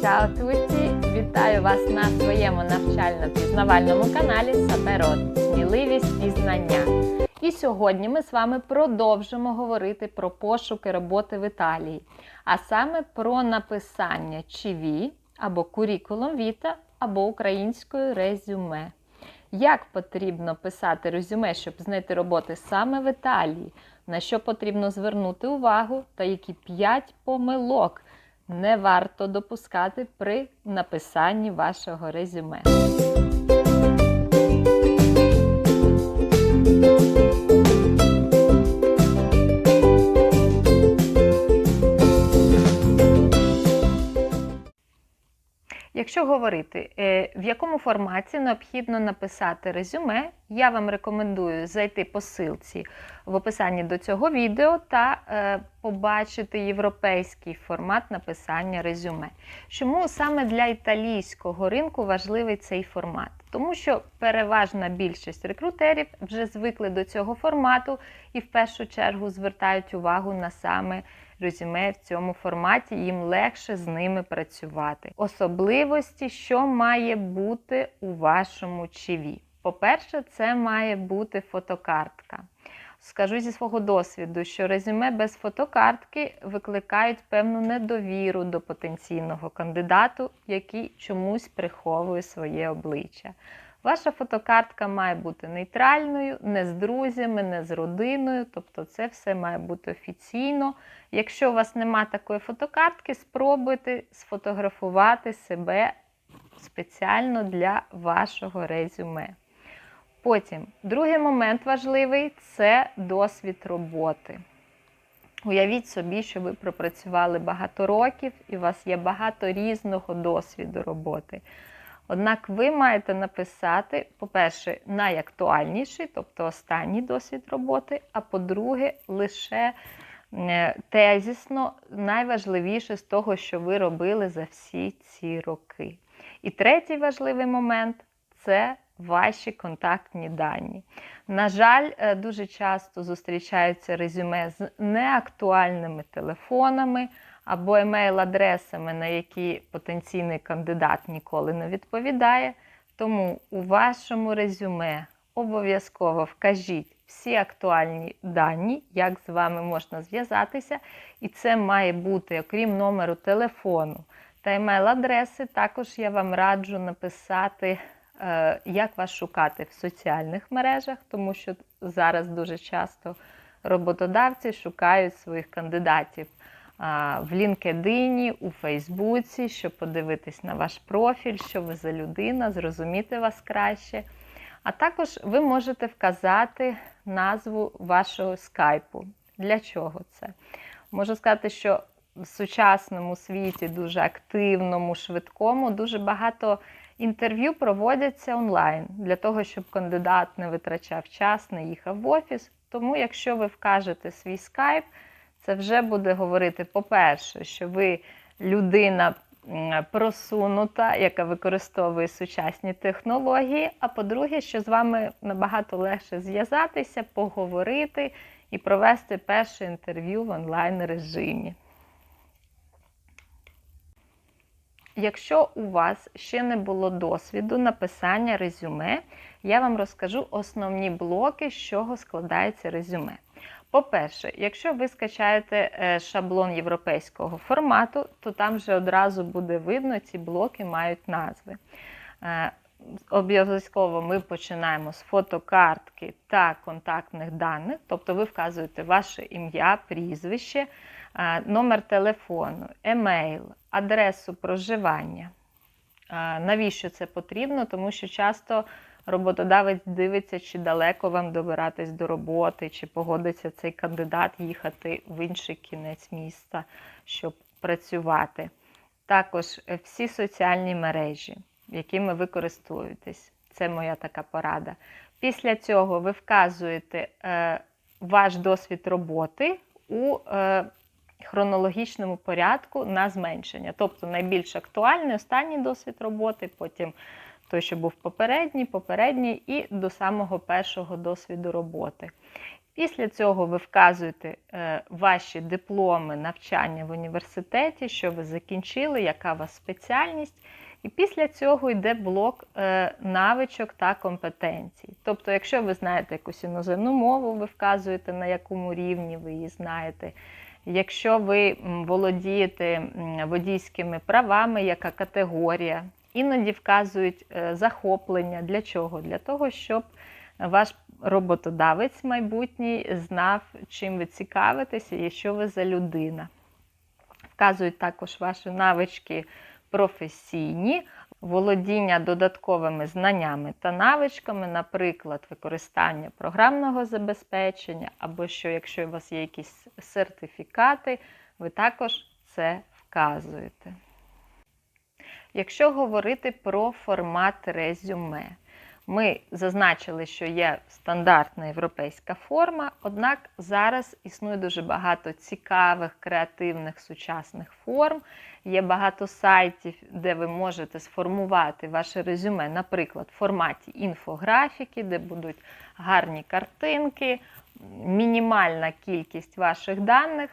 Ciao tutti! Вітаю вас на своєму навчально-пізнавальному каналі Саперот Сміливість і знання. І сьогодні ми з вами продовжимо говорити про пошуки роботи в Італії, а саме про написання CV або курікулум віта, або українською резюме. Як потрібно писати резюме, щоб знайти роботи саме в Італії, на що потрібно звернути увагу, та які 5 помилок не варто допускати при написанні вашого резюме. Якщо говорити, е, в якому форматі необхідно написати резюме, я вам рекомендую зайти по ссылці в описанні до цього відео та е, побачити європейський формат написання резюме. Чому саме для італійського ринку важливий цей формат? Тому що переважна більшість рекрутерів вже звикли до цього формату і в першу чергу звертають увагу на саме резюме в цьому форматі, їм легше з ними працювати. Особливості, що має бути у вашому CV. По-перше, це має бути фотокартка. Скажу зі свого досвіду, що резюме без фотокартки викликають певну недовіру до потенційного кандидату, який чомусь приховує своє обличчя. Ваша фотокартка має бути нейтральною, не з друзями, не з родиною, тобто це все має бути офіційно. Якщо у вас нема такої фотокартки, спробуйте сфотографувати себе спеціально для вашого резюме. Потім, другий момент важливий це досвід роботи. Уявіть собі, що ви пропрацювали багато років і у вас є багато різного досвіду роботи. Однак ви маєте написати, по-перше, найактуальніший, тобто останній досвід роботи, а по-друге, лише тезісно найважливіше з того, що ви робили за всі ці роки. І третій важливий момент це ваші контактні дані. На жаль, дуже часто зустрічаються резюме з неактуальними телефонами або емейл-адресами, на які потенційний кандидат ніколи не відповідає. Тому у вашому резюме обов'язково вкажіть всі актуальні дані, як з вами можна зв'язатися. І це має бути, окрім номеру телефону та емейл-адреси, також я вам раджу написати, е, як вас шукати в соціальних мережах, тому що зараз дуже часто роботодавці шукають своїх кандидатів в LinkedIn, у Фейсбуці, щоб подивитись на ваш профіль, що ви за людина, зрозуміти вас краще. А також ви можете вказати назву вашого скайпу. Для чого це? Можу сказати, що в сучасному світі, дуже активному, швидкому, дуже багато інтерв'ю проводяться онлайн для того, щоб кандидат не витрачав час, не їхав в офіс. Тому, якщо ви вкажете свій скайп, це вже буде говорити, по-перше, що ви людина просунута, яка використовує сучасні технології. А по-друге, що з вами набагато легше зв'язатися, поговорити і провести перше інтерв'ю в онлайн режимі. Якщо у вас ще не було досвіду написання резюме, я вам розкажу основні блоки, з чого складається резюме. По-перше, якщо ви скачаєте е, шаблон європейського формату, то там вже одразу буде видно, ці блоки мають назви. Е, обов'язково ми починаємо з фотокартки та контактних даних, тобто ви вказуєте ваше ім'я, прізвище, е, номер телефону, емейл, адресу проживання. Навіщо це потрібно? Тому що часто роботодавець дивиться, чи далеко вам добиратись до роботи, чи погодиться цей кандидат їхати в інший кінець міста, щоб працювати. Також е, всі соціальні мережі, якими ви користуєтесь. Це моя така порада. Після цього ви вказуєте е, ваш досвід роботи у е, хронологічному порядку на зменшення. Тобто найбільш актуальний останній досвід роботи, потім той, що був попередній, попередній, і до самого першого досвіду роботи. Після цього ви вказуєте е, ваші дипломи навчання в університеті, що ви закінчили, яка у вас спеціальність. І після цього йде блок е, навичок та компетенцій. Тобто, якщо ви знаєте якусь іноземну мову, ви вказуєте, на якому рівні ви її знаєте. Якщо ви володієте водійськими правами, яка категорія, іноді вказують е, захоплення. Для чого? Для того, щоб ваш роботодавець майбутній знав, чим ви цікавитеся і що ви за людина. Вказують також ваші навички професійні, володіння додатковими знаннями та навичками, наприклад, використання програмного забезпечення, або що, якщо у вас є якісь сертифікати, ви також це вказуєте. Якщо говорити про формат резюме, ми зазначили, що є стандартна європейська форма, однак зараз існує дуже багато цікавих, креативних сучасних форм. Є багато сайтів, де ви можете сформувати ваше резюме, наприклад, в форматі інфографіки, де будуть гарні картинки, мінімальна кількість ваших даних.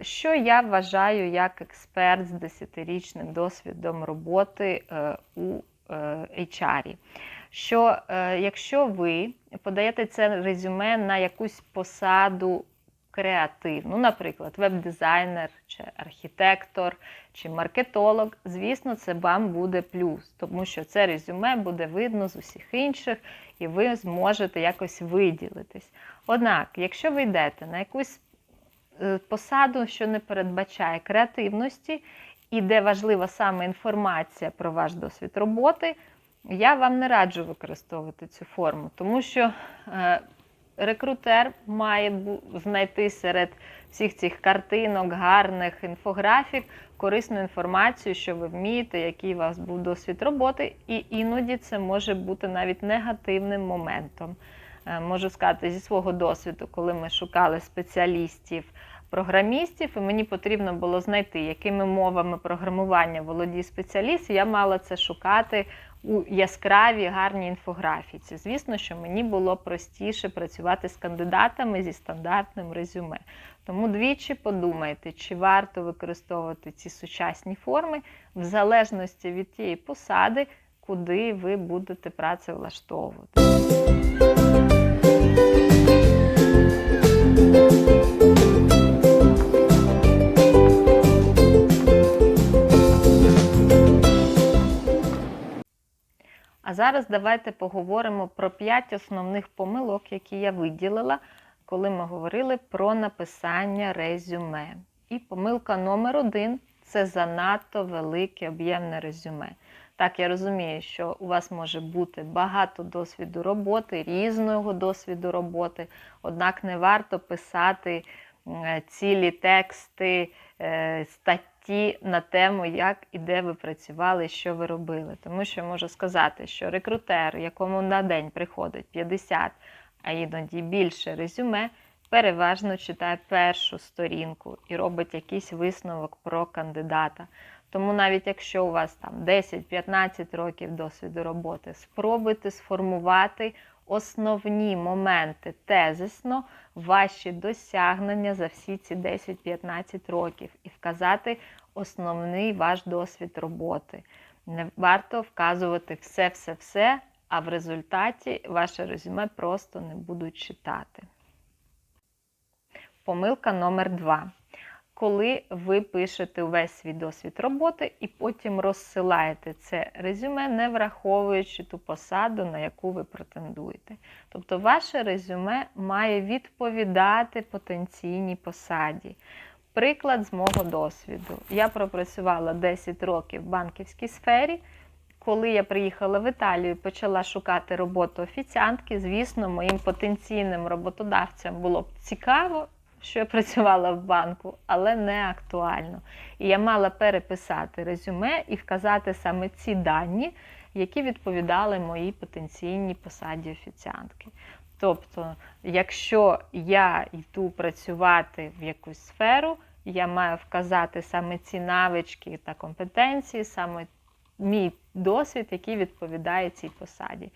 Що я вважаю як експерт з 10-річним досвідом роботи е, у е, HR. Що е, якщо ви подаєте це резюме на якусь посаду креативну, наприклад, веб-дизайнер, чи архітектор, чи маркетолог, звісно, це вам буде плюс, тому що це резюме буде видно з усіх інших, і ви зможете якось виділитись. Однак, якщо ви йдете на якусь е, посаду, що не передбачає креативності, і де важлива саме інформація про ваш досвід роботи, я вам не раджу використовувати цю форму, тому що е, рекрутер має знайти серед всіх цих картинок, гарних інфографік корисну інформацію, що ви вмієте, який у вас був досвід роботи, і іноді це може бути навіть негативним моментом. Е, Можу сказати зі свого досвіду, коли ми шукали спеціалістів. Програмістів, і мені потрібно було знайти, якими мовами програмування володіє спеціаліст. Я мала це шукати у яскравій гарній інфографіці. Звісно, що мені було простіше працювати з кандидатами зі стандартним резюме. Тому двічі подумайте, чи варто використовувати ці сучасні форми в залежності від тієї посади, куди ви будете працевлаштовувати. А зараз давайте поговоримо про 5 основних помилок, які я виділила, коли ми говорили про написання резюме. І помилка номер один це занадто велике об'ємне резюме. Так, я розумію, що у вас може бути багато досвіду роботи, різного досвіду роботи, однак не варто писати цілі тексти, е, статті на тему, як і де ви працювали, що ви робили. Тому що можу сказати, що рекрутер, якому на день приходить 50, а іноді більше резюме, переважно читає першу сторінку і робить якийсь висновок про кандидата. Тому навіть якщо у вас там 10-15 років досвіду роботи, спробуйте сформувати основні моменти тезисно, ваші досягнення за всі ці 10-15 років і вказати основний ваш досвід роботи. Не варто вказувати все-все-все, а в результаті ваше резюме просто не будуть читати. Помилка номер два. Коли ви пишете увесь свій досвід роботи і потім розсилаєте це резюме, не враховуючи ту посаду, на яку ви претендуєте. Тобто, ваше резюме має відповідати потенційній посаді. Приклад з мого досвіду. Я пропрацювала 10 років в банківській сфері. Коли я приїхала в Італію і почала шукати роботу офіціантки, звісно, моїм потенційним роботодавцям було б цікаво, що я працювала в банку, але не актуально. І я мала переписати резюме і вказати саме ці дані, які відповідали моїй потенційній посаді офіціантки. Тобто, якщо я йду працювати в якусь сферу, я маю вказати саме ці навички та компетенції, саме мій досвід, який відповідає цій посаді.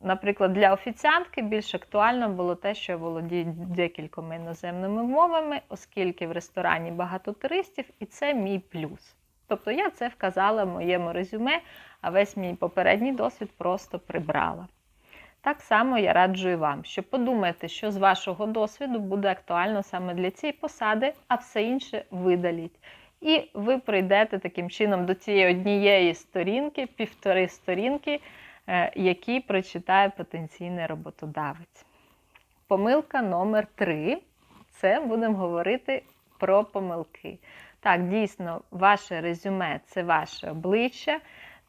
Наприклад, для офіціантки більш актуально було те, що я володію декількома іноземними мовами, оскільки в ресторані багато туристів, і це мій плюс. Тобто я це вказала в моєму резюме, а весь мій попередній досвід просто прибрала. Так само я раджу і вам, що подумайте, що з вашого досвіду буде актуально саме для цієї посади, а все інше видаліть. І ви прийдете таким чином до цієї однієї сторінки, півтори сторінки, які прочитає потенційний роботодавець. Помилка номер три це будемо говорити про помилки. Так, дійсно, ваше резюме це ваше обличчя,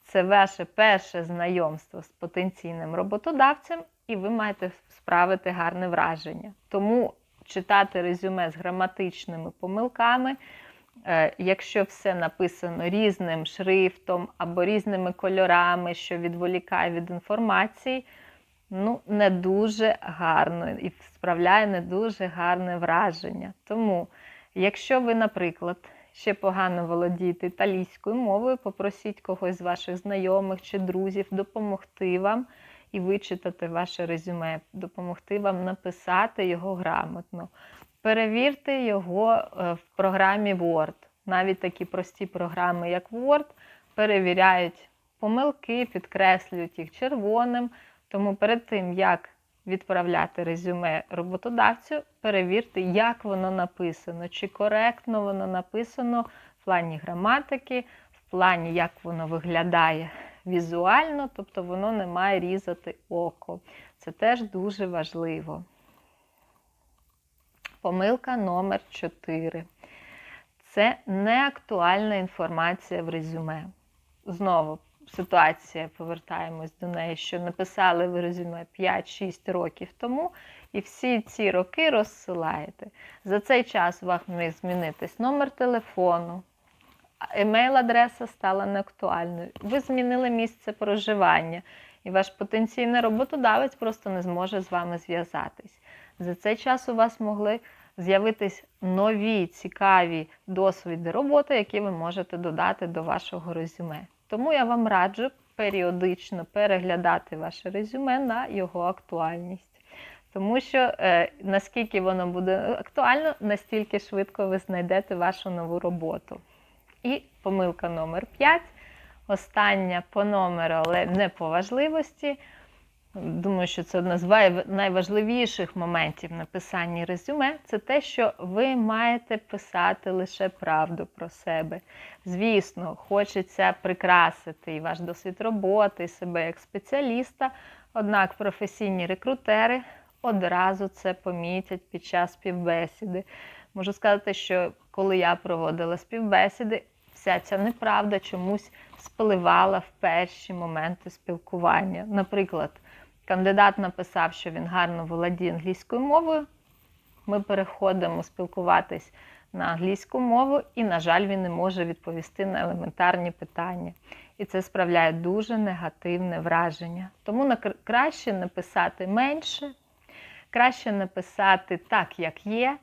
це ваше перше знайомство з потенційним роботодавцем, і ви маєте справити гарне враження. Тому читати резюме з граматичними помилками. Е, Якщо все написано різним шрифтом або різними кольорами, що відволікає від інформації, ну, не дуже гарно і справляє не дуже гарне враження. Тому, якщо ви, наприклад, ще погано володієте італійською мовою, попросіть когось з ваших знайомих чи друзів допомогти вам і вичитати ваше резюме, допомогти вам написати його грамотно. Перевірте його е, в програмі Word. Навіть такі прості програми, як Word, перевіряють помилки, підкреслюють їх червоним. Тому перед тим, як відправляти резюме роботодавцю, перевірте, як воно написано, чи коректно воно написано в плані граматики, в плані, як воно виглядає візуально, тобто воно не має різати око. Це теж дуже важливо. Помилка номер 4. Це неактуальна інформація в резюме. Знову ситуація, повертаємось до неї, що написали ви резюме 5-6 років тому, і всі ці роки розсилаєте. За цей час у вас міг змінитись номер телефону, емейл-адреса стала неактуальною. Ви змінили місце проживання, і ваш потенційний роботодавець просто не зможе з вами зв'язатись. За цей час у вас могли з'явитись нові цікаві досвіди роботи, які ви можете додати до вашого резюме. Тому я вам раджу періодично переглядати ваше резюме на його актуальність. Тому що е, наскільки воно буде актуально, настільки швидко ви знайдете вашу нову роботу. І помилка номер 5. Остання по номеру, але не по важливості. Думаю, що це одна з найважливіших моментів написання резюме. Це те, що ви маєте писати лише правду про себе. Звісно, хочеться прикрасити і ваш досвід роботи, і себе як спеціаліста. Однак професійні рекрутери одразу це помітять під час співбесіди. Можу сказати, що коли я проводила співбесіди, вся ця неправда чомусь спливала в перші моменти спілкування. Наприклад, кандидат написав, що він гарно володіє англійською мовою. Ми переходимо спілкуватись на англійську мову, і, на жаль, він не може відповісти на елементарні питання. І це справляє дуже негативне враження. Тому краще написати менше, краще написати так, як є.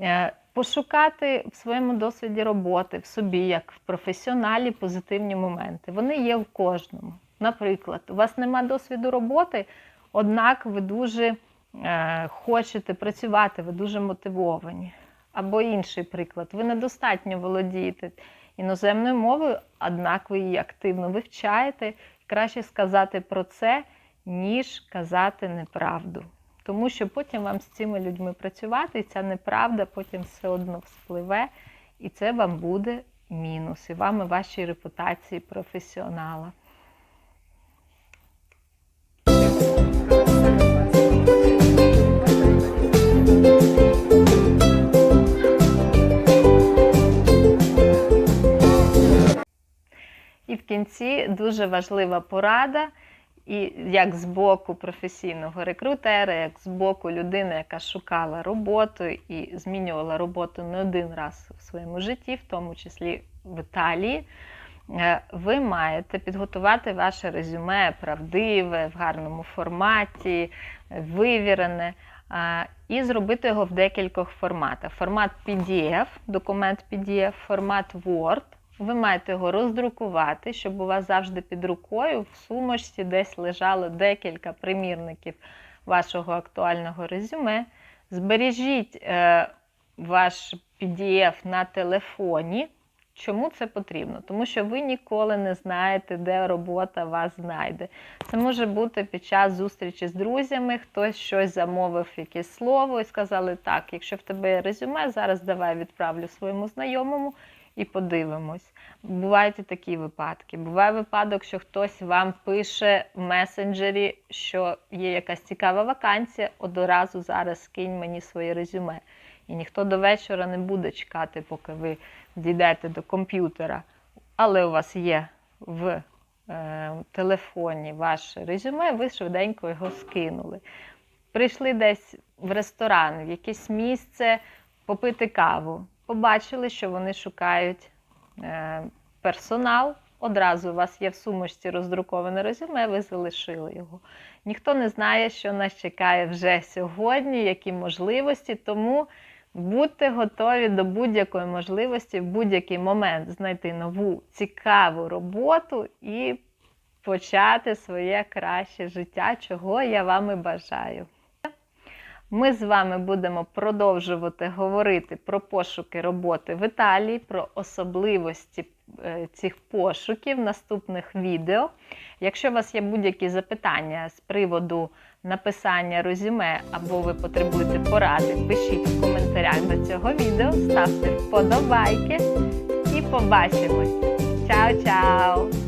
Е, пошукати в своєму досвіді роботи, в собі, як в професіоналі, позитивні моменти. Вони є в кожному. Наприклад, у вас нема досвіду роботи, однак ви дуже е, хочете працювати, ви дуже мотивовані. Або інший приклад, ви недостатньо володієте іноземною мовою, однак ви її активно вивчаєте. Краще сказати про це, ніж казати неправду. Тому що потім вам з цими людьми працювати, і ця неправда потім все одно вспливе, і це вам буде мінус, і вам і вашій репутації професіонала. І в кінці дуже важлива порада. І як з боку професійного рекрутера, як з боку людини, яка шукала роботу і змінювала роботу не один раз в своєму житті, в тому числі в Італії, е, ви маєте підготувати ваше резюме правдиве, в гарному форматі, вивірене, і зробити його в декількох форматах. Формат PDF, документ PDF, формат Word, Ви маєте його роздрукувати, щоб у вас завжди під рукою в сумочці десь лежало декілька примірників вашого актуального резюме. Збережіть е, ваш PDF на телефоні. Чому це потрібно? Тому що ви ніколи не знаєте, де робота вас знайде. Це може бути під час зустрічі з друзями, хтось щось замовив, якесь слово, і сказали, так, якщо в тебе є резюме, зараз давай відправлю своєму знайомому і подивимось. Бувають і такі випадки. Буває випадок, що хтось вам пише в месенджері, що є якась цікава вакансія, одразу зараз скинь мені своє резюме. І ніхто до вечора не буде чекати, поки ви дійдете до комп'ютера. Але у вас є в е, телефоні ваше резюме, ви швиденько його скинули. Прийшли десь в ресторан, в якесь місце попити каву. Побачили, що вони шукають е, персонал. Одразу у вас є в сумочці роздруковане резюме, ви залишили його. Ніхто не знає, що нас чекає вже сьогодні, які можливості, тому будьте готові до будь-якої можливості в будь-який момент знайти нову цікаву роботу і почати своє краще життя, чого я вам і бажаю. Ми з вами будемо продовжувати говорити про пошуки роботи в Італії, про особливості е, цих пошуків в наступних відео. Якщо у вас є будь-які запитання з приводу написання резюме або ви потребуєте поради, пишіть в коментарях до цього відео, ставте вподобайки і побачимось. Чао-чао!